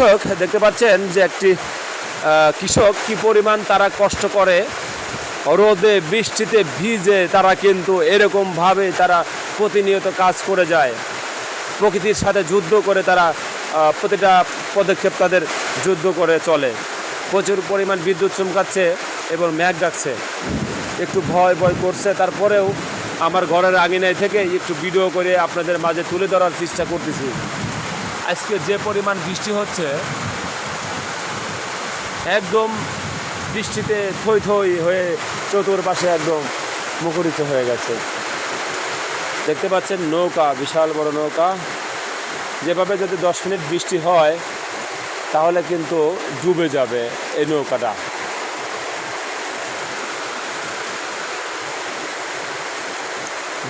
দর্শক দেখতে পাচ্ছেন যে একটি কৃষক কি পরিমাণ তারা কষ্ট করে। রোদে, বৃষ্টিতে ভিজে তারা কিন্তু এরকমভাবে তারা প্রতিনিয়ত কাজ করে যায়। প্রকৃতির সাথে যুদ্ধ করে তারা প্রতিটা পদক্ষেপ তাদের যুদ্ধ করে চলে। প্রচুর পরিমাণ বিদ্যুৎ চমকাচ্ছে এবং ম্যাঘ ডাকছে। একটু ভয় ভয় করছে, তারপরেও আমার ঘরের আঙিনায় থেকে একটু ভিডিও করে আপনাদের মাঝে তুলে ধরার চেষ্টা করতেছি। আজকে যে পরিমাণ বৃষ্টি হচ্ছে, একদম বৃষ্টিতে থই থই হয়ে চতুর্পাশে একদম মুখরিত হয়ে গেছে। দেখতে পাচ্ছেন নৌকা, বিশাল বড় নৌকা। যেভাবে যদি দশ মিনিট বৃষ্টি হয়, তাহলে কিন্তু ডুবে যাবে এই নৌকাটা।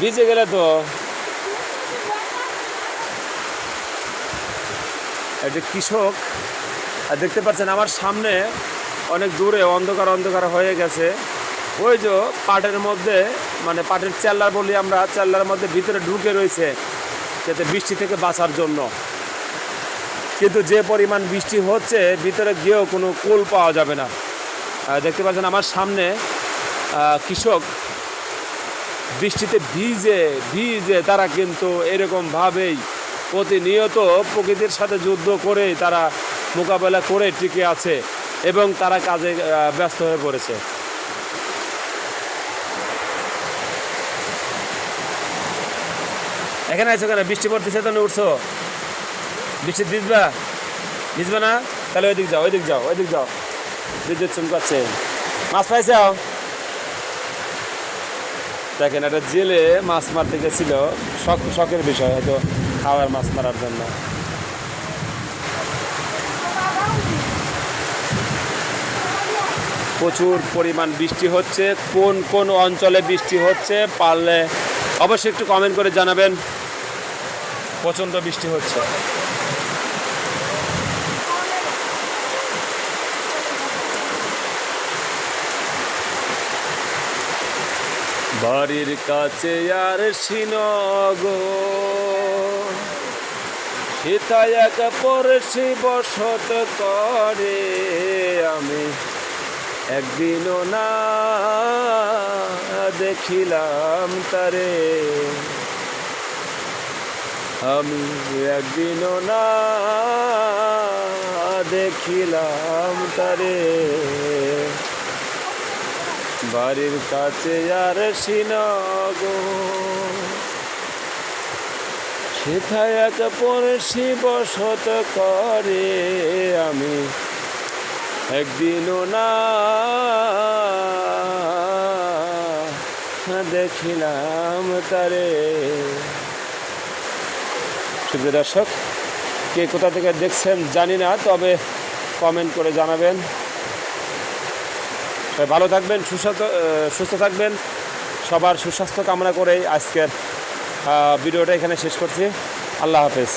ভিজে গেলে তো একটি কৃষক দেখতে পাচ্ছেন আমার সামনে অনেক দূরে অন্ধকার অন্ধকার হয়ে গেছে। ওই যে পাটের মধ্যে মানে পাটের চেল্লার বলি আমরা, চেল্লার মধ্যে ভিতরে ঢুকে রয়েছে যাতে বৃষ্টি থেকে বাঁচার জন্য। কিন্তু যে পরিমাণ বৃষ্টি হচ্ছে, ভিতরে গিয়েও কোনো কুল পাওয়া যাবে না। দেখতে পাচ্ছেন আমার সামনে কৃষক বৃষ্টিতে ভিজে ভিজে তারা কিন্তু এরকমভাবেই প্রতিনিয়ত প্রকৃতির সাথে যুদ্ধ করে তারা মোকাবেলা করে টিকে আছে এবং তারা কাজে ব্যস্ত হয়ে পড়েছে। এখানে আছো কেন? বৃষ্টি পড়তেছে তো উঠছো? বৃষ্টি ভিজবা? ভিজবে না? তাহলে ওইদিক যাও ওইদিক যাও ওইদিক যাও। বিদ্যুৎ চমকাচ্ছে। মাছ পাইছাও দেখেন, একটা জেলে মাছ মারতে গেছিল। শখ শখের বিষয় হয়তো। খাওয়ার মাছ মারার জন্য। প্রচুর পরিমাণ বৃষ্টি হচ্ছে। কোন কোন অঞ্চলে বৃষ্টি হচ্ছে পারলে অবশ্যই একটু কমেন্ট করে জানাবেন। প্রচণ্ড বৃষ্টি হচ্ছে। বাড়ির কাছে আর সিনগ। সীতায় এক পরশি বসত করে আমি। একদিনও না দেখিলাম তারে। আমি একদিনও না দেখিলাম তারে। বাড়ির কাছে আর সিনগ। সেথায় এক পড়শি বসত করে আমি। একদিনও না দেখিলাম তারে। সুপ্রিয় দর্শক, কে কোথা থেকে দেখছেন জানি না, তবে কমেন্ট করে জানাবেন। ভালো থাকবেন, সুস্বাস্থ্য সুস্থ থাকবেন। সবার সুস্বাস্থ্য কামনা করেই আজকের ভিডিওটা এখানে শেষ করছি। আল্লাহ হাফেজ।